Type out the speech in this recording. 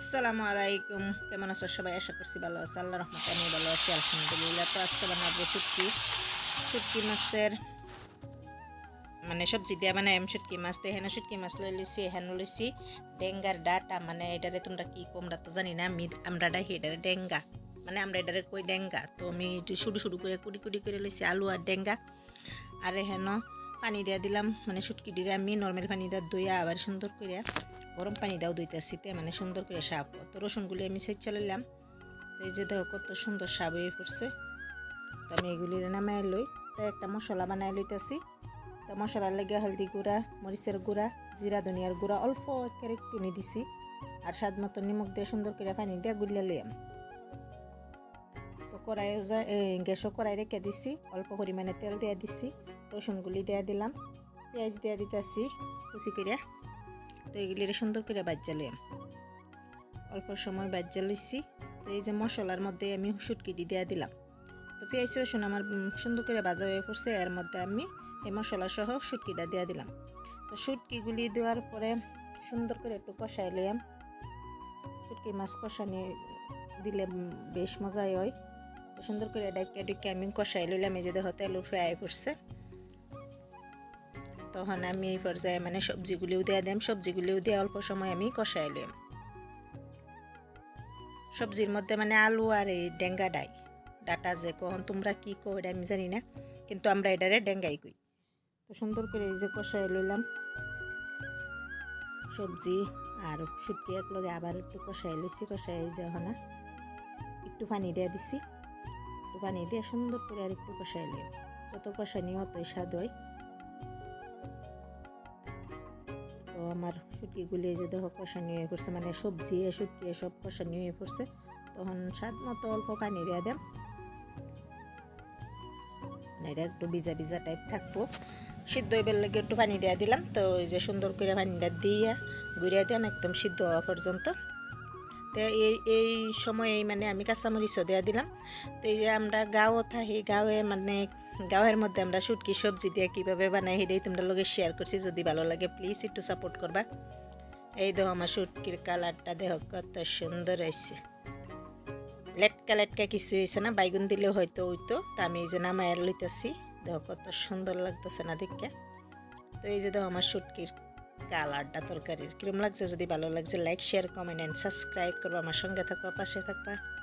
আসসালামু আলাইকুম। কেমন আছো সবাই? আশা করছি ভালো আছো। আল্লাহ রহমতে আমি ভালো আছি, আলহামদুলিল্লাহ। তো আজকে বানাবো শুটকি। শুটকি মাছের মানে সবজি দিয়ে মানে এম শুটকি মাছ। তো এখানে শুটকি মাছ লই লইছি, এখানে লইছি ডেঙ্গার ডাটা। মানে এটারে তোমরা কি কোমরা তো জানি না। আমি, আমরা ডাকি এটারে ডেঙ্গা। মানে আমরা এটারে কই ডেঙ্গা? তো আমি শুরু শুরু করে কুড়ি কুড়ি করে লইছি আলু আর ডেঙ্গা। আর এখানে পানি দিয়ে দিলাম। মানে শুটকি দিয়ে আমি নর্মাল পানি দিয়ে দইয়া আবার সুন্দর করে গরম পানি দাও দইতেছি তে মানে সুন্দর করে সাপ। তো রসুনগুলি আমি সেচ চালাইলাম। তো এই যে দেখো কত সুন্দর সাপ হয়ে পড়ছে তো আমি এগুলি নামাই লই, তো একটা মশলা বানাই লইতেছি। তো মশলার লেগে হলদি গুঁড়া, মরিচের গুঁড়া, জিরা, ধনিয়ার গুঁড়া অল্প একের একটু নি দিছি। আর স্বাদ মতো নিমখ দিয়ে সুন্দর করে পানি দিয়ে গুলিয়া লইয়াম তো কড়াই গ্যাসও কড়াই রেখে দিছি, অল্প পরিমাণে তেল দিয়ে দিছি, রসুনগুলি দিয়ে দিলাম, পেঁয়াজ দিয়ে দিতেছি, কুচি করে তো এগুলি সুন্দর করে বাজ্যা লইম অল্প সময় বাজ্যা লইছি। তো এই যে মশলার মধ্যে আমি সুটকিটি দিয়ে দিলাম। তো পেঁয়াজ রসুন আমার সুন্দর করে ভাজা হয়ে পড়ছে, এর মধ্যে আমি এই মশলা সহ সুটকিটা দিয়ে দিলাম। তো শুটকিগুলি দেওয়ার পরে সুন্দর করে একটু কষাই লইয়াম শুটকি মাছ কষানি দিলে বেশ মজাই হয়। সুন্দর করে ডাইকে ডুকে আমি কষাই লইলাম, এই যে দেখো তেল ফ্রাই করছে তখন আমি এই পর্যায়ে মানে সবজিগুলিও দিয়ে দিলাম সবজিগুলিও দিয়ে অল্প সময় আমি কষাই নিলাম সবজির মধ্যে মানে আলু আর এই ডেঙ্গা ডাই। ডাটা যে কখন তোমরা কি কো এটা আমি জানি না, কিন্তু আমরা এটারে ডেঙ্গাই কই। তো সুন্দর করে এই যে কষাই লইলাম। সবজি আর শুটকি একলগে আবার একটু কষাই লইছি কষাই যে না একটু পানি দিয়ে দিছি। একটু পানি দিয়ে সুন্দর করে আর একটু কষাই লইলাম যত কষানি অতই স্বাদ হয়। আমার শুটকিগুলি যে দেখো কষানি হয়ে পড়ছে মানে সবজি শুটকি সব কষানি হয়ে পড়ছে তখন স্বাদ মতো অল্প পানি দিয়ে দেন মানে এটা একটু ভিজা ভিজা টাইপ থাকব। সিদ্ধ হইবার লাগে একটু পানি দিয়ে দিলাম, তো ওই যে সুন্দর করে পানিটা দিয়ে ঘুরিয়ে দেন একদম সিদ্ধ হওয়া পর্যন্ত। তো এই এই সময় মানে আমি কাঁচামরিচও দেওয়া দিলাম। তো এই যে আমরা গাঁও থাকি গাঁয়ে মানে গাঁয়ের মধ্যে আমরা শুটকি, সবজি দিয়ে কীভাবে বানাই সেটাই তোমরা লোকে শেয়ার করছি। যদি ভালো লাগে প্লিজ একটু সাপোর্ট করবা। এই দেখো আমার শুটকির কালারটা দেহ কত সুন্দর হয়েছে। লেটকা লেটকা কিছু হয়েছে না, বাইগুন দিলেও হয়তো ওইতো তা আমি এই যে নামায়ার লইতেছি। দেখো কত সুন্দর লাগতেছে না দেখে। তো এই যে দেখো আমার শুটকির কালারটা তরকারির। কিরম লাগছে? যদি ভালো লাগছে like share comment and subscribe করব। আমার সঙ্গে থাকবা, পাশে থাকবা।